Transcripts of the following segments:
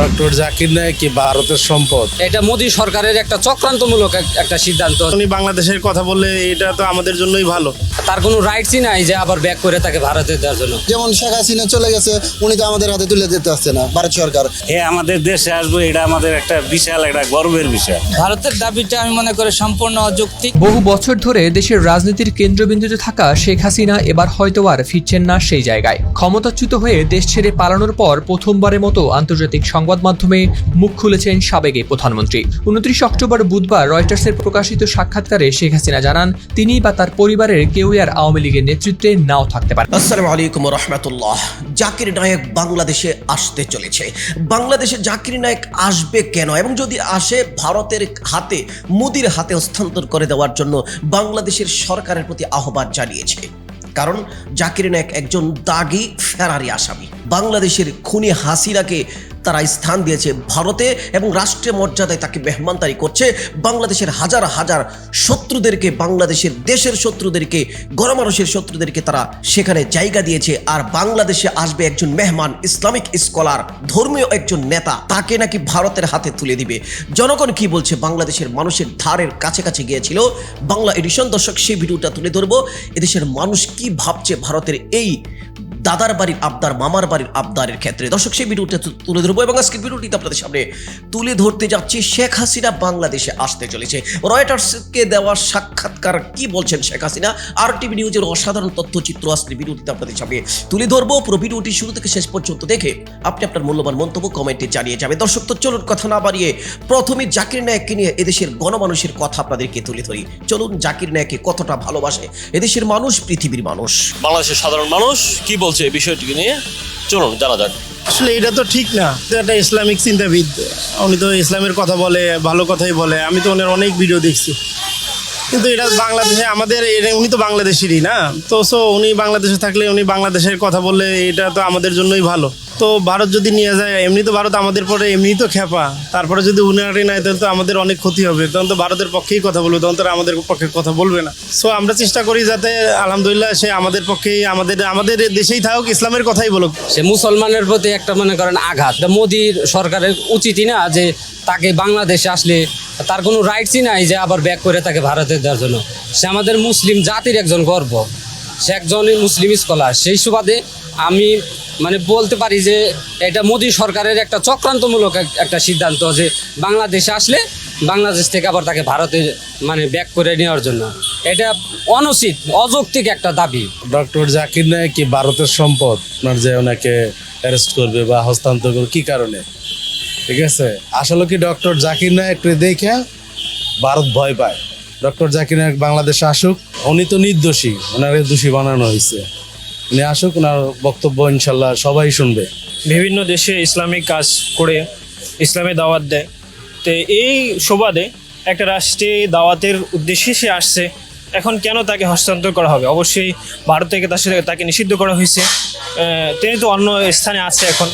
Doctor Zakir Naik কি ভারতের সম্পদ? এটা মোদী সরকারের একটা চক্রান্তমূলক একটা সিদ্ধান্ত। উনি বাংলাদেশের কথা বললে এটা তো আমাদের জন্যই ভালো। তার কোনো রাইটসই নাই যে আবার ব্যাক করে তাকে ভারতে দেওয়ার জন্য। যেমন শেখ হাসিনা চলে গেছে উনি তো আমাদের হাতে তুলে দিতে আসছে না ভারত সরকার। আমাদের দেশে আসবে এটা আমাদের একটা বিশাল একটা গর্বের বিষয়। ভারতের দাবিটা আমি মনে করি সম্পূর্ণ অযৌক্তিক। বহু বছর ধরে দেশের রাজনীতির কেন্দ্রবিন্দুতে থাকা শেখ হাসিনা এবার হয়তো আর ফিরছেন না সেই জায়গায়। ক্ষমতাচ্যুত হয়ে দেশ ছেড়ে পালানোর পর প্রথমবারের মতো আন্তর্জাতিক সংবাদ মাধ্যমে মুখ খুলেছেন সাবেক প্রধানমন্ত্রী। উনত্রিশ অক্টোবর বুধবার রয়টার্সের প্রকাশিত সাক্ষাৎকারে শেখ হাসিনা জানান, তিনি বা তার পরিবারের কেউই আর আওয়ামী লীগের নেতৃত্বে নাও থাকতে পারে। আসসালামু আলাইকুম রহমতুল্লাহ। জাকির নায়ক বাংলাদেশে আসতে চলেছে। বাংলাদেশে জাকির নায়ক আসবে কেন? এবং যদি আসে, ভারতের হাতে, মোদির হাতে হস্তান্তর করে দেওয়ার জন্য বাংলাদেশের সরকারের প্রতি আহ্বান জানিয়েছে। কারণ জাকির নায়ক একজন দাগি, ফেরারি আসামি। বাংলাদেশের খুনি হাসিনাকে তারা স্থান দিয়েছে ভারতে এবং রাষ্ট্রীয় মর্যাদায় তাকে মেহমানদারি করছে। বাংলাদেশের হাজার হাজার শত্রুদেরকে, বাংলাদেশের দেশের শত্রুদেরকে, গণমানুষের শত্রুদেরকে তারা সেখানে জায়গা দিয়েছে। আর বাংলাদেশে আসবে একজন মেহমান, ইসলামিক স্কলার, ধর্মীয় একজন নেতা। তাকে নাকি ভারতের হাতে তুলে দিবে। জনগণ কি বলছে? বাংলাদেশের মানুষের ধারের কাছে কাছে গিয়েছিল। বাংলা এডিশন, দর্শক, সেই ভিডিওটা তুলে ধরবো। এদেশের মানুষ কি ভাবছে? ভারতের এই দাদার বাড়ির আবদার মামার বাড়ির আবদারের ক্ষেত্রে। দর্শক, সেই ভিডিওটা তুলে ধরবো এবং আজকের ভিডিওটিতে আপনাদের সামনে তুলে ধরতে যাচ্ছি। শেখ হাসিনা বাংলাদেশে আসতে চলেছে। রয়টার্সকে দেওয়া সাক্ষাৎকার কি বলছেন শেখ হাসিনা? আর টিভি নিউজের অসাধারণ তথ্যচিত্র আজকের ভিডিওটিতে আপনাদের সামনে তুলে ধরবো। পুরো ভিডিওটি শুরু থেকে শেষ পর্যন্ত দেখে আপনি আপনার মূল্যবান মন্তব্য কমেন্টে জানিয়ে যাবে দর্শক, তো চলুন কথা না বাড়িয়ে প্রথমে জাকির নায়ককে নিয়ে এদেশের গণমানুষের কথা আপনাদেরকে তুলে ধরি। চলুন জাকির নায়ককে কতটা ভালোবাসে? এদেশের মানুষ, পৃথিবীর মানুষ। বাংলাদেশের সাধারণ মানুষ, কি বলছে এই বিষয়টিকে নিয়ে। চলুন, জানা যাক। আসলে এটা তো ঠিক না। একটা ইসলামিক চিন্তাবিদ। উনি তো ইসলামের কথা বলে, ভালো কথাই বলে। আমি তো ওনার অনেক ভিডিও দেখছি। কিন্তু এটা বাংলাদেশে, আমাদের উনি তো বাংলাদেশেরই না। তো সো উনি বাংলাদেশে থাকলে উনি বাংলাদেশের কথা বললে এটা তো আমাদের জন্যই ভালো। তো ভারত যদি নিয়ে যায়, এমনি তো ভারত আমাদের পরে এমনি তো খেপা তারপরে যদি উনারে নেয়, তাহলে তো আমাদের অনেক ক্ষতি হবে। তখন তো ভারতের পক্ষেই কথা বলবে, তখন তো আমাদের পক্ষে কথা বলবে না। সো আমরা চেষ্টা করি যাতে, আলহামদুলিল্লাহ, সে আমাদের পক্ষেই, আমাদের আমাদের দেশেই থাকুক, ইসলামের কথাই বলুক। সে মুসলমানের প্রতি একটা মনে করেন আঘাত। মোদির সরকারের উচিতই না যে তাকে বাংলাদেশে আসলে তার কোনো রাইটসই নাই যে আবার ব্যাক করে তাকে ভারতে দেওয়ার জন্য। সে আমাদের মুসলিম জাতির একজন গর্ব। সে একজন মুসলিম স্কলার সেই সুবাদে আমি মানে বলতে পারি যে এটা মোদী সরকারের একটা চক্রান্তমূলক একটা সিদ্ধান্ত যে বাংলাদেশে আসলে বাংলাদেশ থেকে আবার তাকে ভারতে মানে ব্যাক করে নেওয়ার জন্য। এটা অনুচিত, অযৌক্তিক একটা দাবি। ডক্টর জাকির নায়ক কি ভারতের সম্পদ? আপনার যে ওনাকে অ্যারেস্ট করবে বা হস্তান্তর করবে, কি কারণে? ঠিক আছে? আসলে কি ডক্টর জাকির নায়ককে দেখে ভারত ভয় পায়? ডক্টর জাকির নায়ক বাংলাদেশে আসুক, উনি তো নির্দোষী, ওনারে দোষী বানানো হয়েছে। উনি আসুক, ওনার বক্তব্য ইনশাল্লাহ সবাই শুনবে। বিভিন্ন দেশে ইসলামিক কাজ করে ইসলামে দাওয়াত দেয়। তো এই সুবাদে একটা রাষ্ট্রে দাওয়াতের উদ্দেশ্যে সে আসছে। এখন কেন তাকে হস্তান্তর করা হবে? অবশ্যই ভারত থেকে তার সাথে তাকে নিষিদ্ধ করা হয়েছে। তিনি তো অন্য স্থানে আছে এখন।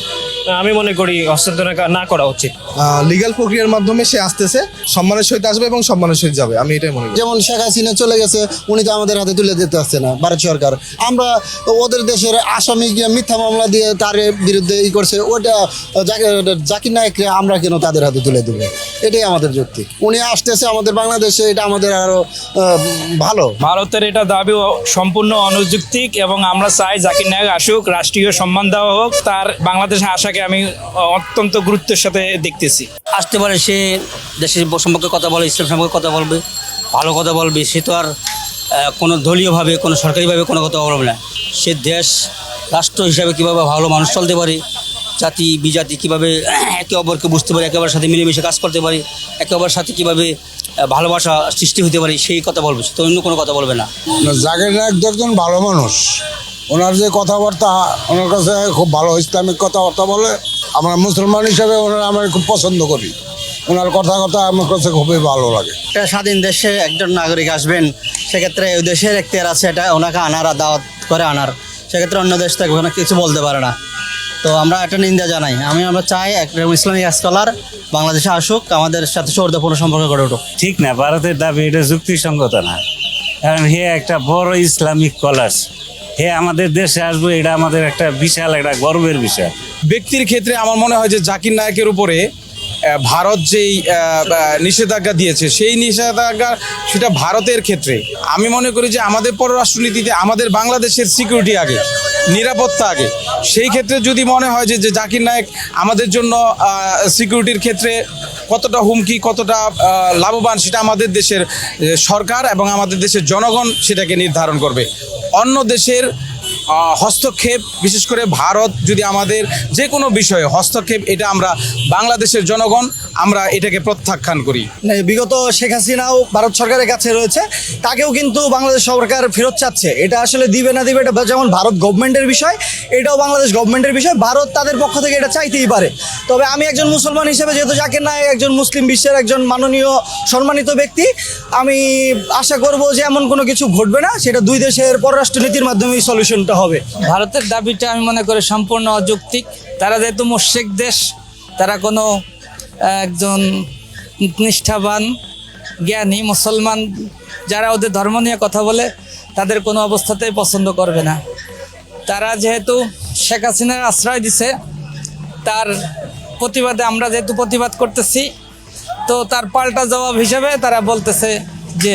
আমি মনে করি হস্তান্তর না- না করা উচিত। লিগ্যাল প্রক্রিয়ার মাধ্যমে সে আসতেছে সম্মানের সহিত আসবে এবং সম্মানের সহিত যাবে আমি এটাই মনে করি। যেমন শেখ হাসিনা চলে গেছে উনি তো আমাদের হাতে তুলে দিতে আসছে না ভারত সরকার। আমরা ওদের দেশের আসামি মিথ্যা মামলা দিয়ে তার বিরুদ্ধে ই করছে ওটা জাকির- নায়ককে আমরা কেন তাদের হাতে তুলে দেবো? এটাই আমাদের যুক্তি উনি আসতেছে আমাদের বাংলাদেশে এটা আমাদের আরও ভালো। ভারতের এটা দাবি সম্পূর্ণ অনুযুক্তিক এবং আমরা চাই জাকির নায়ক আসুক রাষ্ট্রীয় সম্মান দেওয়া হোক তার বাংলাদেশে আসাকে আমি অত্যন্ত গুরুত্বের সাথে দেখতেছি। আসতে পারে সে দেশের সম্পর্কে কথা বলে ইসলাম সম্পর্কে কথা বলবে ভালো কথা বলবে সে তো আর কোনো দলীয়ভাবে কোনো সরকারিভাবে কোনো কথা বলবে না। সে দেশ রাষ্ট্র হিসাবে কীভাবে ভালো মানুষ চলতে পারে জাতি বিজাতি কীভাবে একে অপরকে বুঝতে পারে একে অপরের সাথে মিলেমিশে কাজ করতে পারে একে অপরের সাথে কীভাবে ভালোবাসা সৃষ্টি হতে পারে সেই কথা বলবে সে তো অন্য কোনো কথা বলবে না। তো একজন ভালো মানুষ। ওনার যে কথাবার্তা ওনার কাছে খুব ভালো ইসলামিক কথাবার্তা বলে আমরা মুসলমান হিসাবে ওনার আমি খুব পছন্দ করি। ওনার কথা কথা আমার কাছে খুবই ভালো লাগে। একটা স্বাধীন দেশে একজন নাগরিক আসবেন সেক্ষেত্রে ওই দেশের এখতিয়ার আছে এটা ওনাকে আনার দাওয়াত করে আনার। সেক্ষেত্রে অন্য দেশ থেকে ওখানে কিছু বলতে পারে না। তো আমরা একটা নিন্দা জানাই। আমি আমরা চাই একটা ইসলামিক স্কলার বাংলাদেশে আসুক আমাদের সাথে সৌহার্দ্যপূর্ণ সম্পর্ক গড়ে উঠুক। ঠিক না ভারতের দাবি এটা যুক্তিসঙ্গত না। কারণ হে একটা বড় ইসলামিক কলার্স হে আমাদের দেশে আসবে, এটা আমাদের একটা বিশাল, একটা গর্বের বিষয়। ব্যক্তির ক্ষেত্রে আমার মনে হয় যে জাকির নায়কের উপরে ভারত যেই নিষেধাজ্ঞা দিয়েছে, সেই নিষেধাজ্ঞা সেটা ভারতের ক্ষেত্রে। আমি মনে করি যে আমাদের পররাষ্ট্রনীতিতে, আমাদের বাংলাদেশের সিকিউরিটি আগে, নিরাপত্তা আগে। সেই ক্ষেত্রে যদি মনে হয় যে জাকির নায়ক আমাদের জন্য সিকিউরিটির ক্ষেত্রে কতটা হুমকি, কতটা লাভবান, সেটা আমাদের দেশের সরকার এবং আমাদের দেশের জনগণ সেটাকে নির্ধারণ করবে। অন্য দেশের হস্তক্ষেপ, বিশেষ করে ভারত যদি আমাদের যে কোনো বিষয়ে হস্তক্ষেপ, এটা আমরা বাংলাদেশের জনগণ আমরা এটাকে প্রত্যাখ্যান করি। মানে বিগত শেখ হাসিনাও ভারত সরকারের কাছে রয়েছে তাকেও কিন্তু বাংলাদেশ সরকার ফেরত চাচ্ছে। এটা আসলে দিবে না দিবে এটা যেমন ভারত গভর্নমেন্টের বিষয় এটাও বাংলাদেশ গভর্নমেন্টের বিষয় ভারত তাদের পক্ষ থেকে এটা চাইতেই পারে। তবে আমি একজন মুসলমান হিসেবে যেহেতু জাকির নায়ক একজন মুসলিম বিশ্বের একজন মাননীয় সম্মানিত ব্যক্তি আমি আশা করব যে এমন কোনো কিছু ঘটবে না সেটা দুই দেশের পররাষ্ট্রনীতির মাধ্যমেই সলিউশনটা হবে। ভারতের দাবিটা আমি মনে করি সম্পূর্ণ অযৌক্তিক। তারা যেহেতু মুশ্রিক দেশ তারা কোনো একজন নিষ্ঠাবান, জ্ঞানী, মুসলমান, যারা ওদের ধর্ম নিয়ে কথা বলে, তাদের কোনো অবস্থাতেই পছন্দ করবে না। তারা যেহেতু শেখ হাসিনার আশ্রয় দিছে, তার প্রতিবাদে আমরা যেহেতু প্রতিবাদ করতেছি, তো তার পাল্টা জবাব হিসেবে তারা বলতেছে যে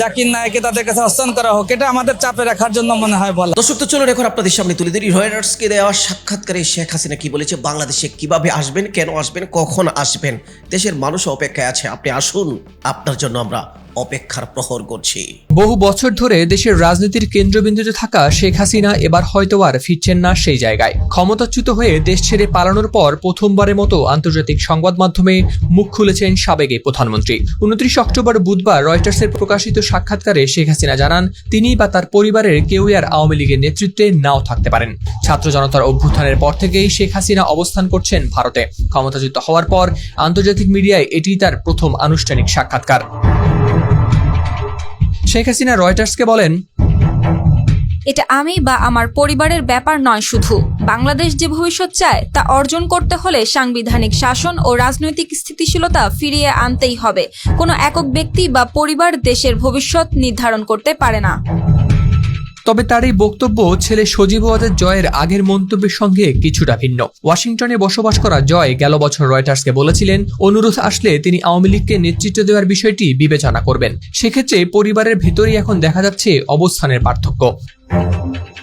জাকির নায়কে তাদের কাছে হস্তান্তর করা হোক, এটা আমাদের চাপে রাখার জন্য মনে হয় বলা। দর্শক, তো চলুন এখন আপনাদের সামনে তুলে ধরি। রয়টার্সকে দেওয়া সাক্ষাৎকারে শেখ হাসিনা কি বলেছে? বাংলাদেশে কীভাবে আসবেন, কেন আসবেন, কখন আসবেন? দেশের মানুষ অপেক্ষায় আছে। আপনি আসুন, আপনার জন্য আমরা অপেক্ষার প্রহর করছি বহু বছর ধরে দেশের রাজনীতির কেন্দ্রবিন্দুতে থাকা শেখ হাসিনা এবার হয়তো আর ফিরছেন না সেই জায়গায়। ক্ষমতাচ্যুত হয়ে দেশ ছেড়ে পালানোর পর প্রথমবারের মতো আন্তর্জাতিক সংবাদ মাধ্যমে মুখ খুলেছেন সাবেক এই প্রধানমন্ত্রী। উনত্রিশ অক্টোবর বুধবার রয়টার্সের প্রকাশিত সাক্ষাৎকারে শেখ হাসিনা জানান, তিনি বা তার পরিবারের কেউই আর আওয়ামী লীগের নেতৃত্বে নাও থাকতে পারেন। ছাত্র জনতার অভ্যুত্থানের পর থেকেই শেখ হাসিনা অবস্থান করছেন ভারতে। ক্ষমতাচ্যুত হওয়ার পর আন্তর্জাতিক মিডিয়ায় এটি তার প্রথম আনুষ্ঠানিক সাক্ষাৎকার। শেখ হাসিনা রয়টার্সকে বলেন, এটা আমি বা আমার পরিবারের ব্যাপার নয় শুধু। বাংলাদেশ যে ভবিষ্যৎ চায়, তা অর্জন করতে হলে সাংবিধানিক শাসন ও রাজনৈতিক স্থিতিশীলতা ফিরিয়ে আনতেই হবে। কোনো একক ব্যক্তি বা পরিবার দেশের ভবিষ্যৎ নির্ধারণ করতে পারে না। তবে তার এই বক্তব্য ছেলে সজীব ওয়াজের জয়ের আগের মন্তব্যের সঙ্গে কিছুটা ভিন্ন। ওয়াশিংটনে বসবাস করা জয় গেল বছর রয়টার্সকে বলেছিলেন, অনুরোধ আসলে তিনি আওয়ামী লীগকে নেতৃত্ব দেওয়ার বিষয়টি বিবেচনা করবেন। সেক্ষেত্রে পরিবারের ভেতরেই এখন দেখা যাচ্ছে অবস্থানের পার্থক্য।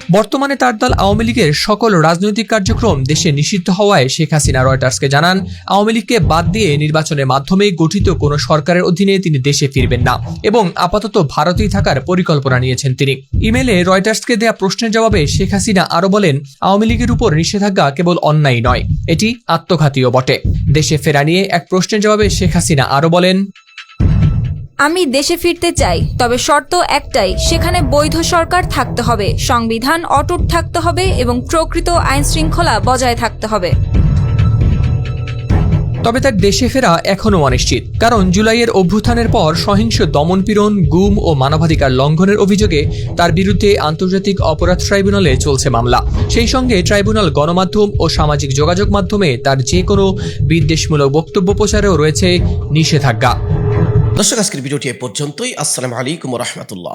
বর্তমানে তার দল আওয়ামী লীগের সকল রাজনৈতিক কার্যক্রম দেশে নিষিদ্ধ হওয়ায় শেখ হাসিনা রয়টার্সকে জানান, আওয়ামী লীগকে বাদ দিয়ে নির্বাচনের মাধ্যমে গঠিত কোনো সরকারের অধীনে তিনি দেশে ফিরবেন না এবং আপাতত ভারতেই থাকার পরিকল্পনা নিয়েছেন তিনি। ইমেলে রয়টার্সকে দেয়া প্রশ্নের জবাবে শেখ হাসিনা আরও বলেন, আওয়ামী লীগের উপর নিষেধাজ্ঞা কেবল অন্যায় নয়, এটি আত্মঘাতীও বটে। দেশে ফেরা নিয়ে এক প্রশ্নের জবাবে শেখ হাসিনা আরও বলেন আমি দেশে ফিরতে চাই, তবে শর্ত একটাই, সেখানে বৈধ সরকার থাকতে হবে, সংবিধান অটুট থাকতে হবে এবং প্রকৃত আইন শৃঙ্খলা বজায় থাকতে হবে। তবে তার দেশে ফেরা এখনও অনিশ্চিত, কারণ জুলাইয়ের অভ্যুত্থানের পর সহিংস দমনপীড়ন, গুম ও মানবাধিকার লঙ্ঘনের অভিযোগে তার বিরুদ্ধে আন্তর্জাতিক অপরাধ ট্রাইব্যুনালে চলছে মামলা। সেই সঙ্গে ট্রাইব্যুনাল গণমাধ্যম ও সামাজিক যোগাযোগ মাধ্যমে তার যে কোনো বিদ্বেষমূলক বক্তব্য প্রচারেও রয়েছে নিষেধাজ্ঞা। দর্শক আজকের ভিডিওটি এ পর্যন্তই। আসসালামু আলাইকুম রহমতুল্লাহ।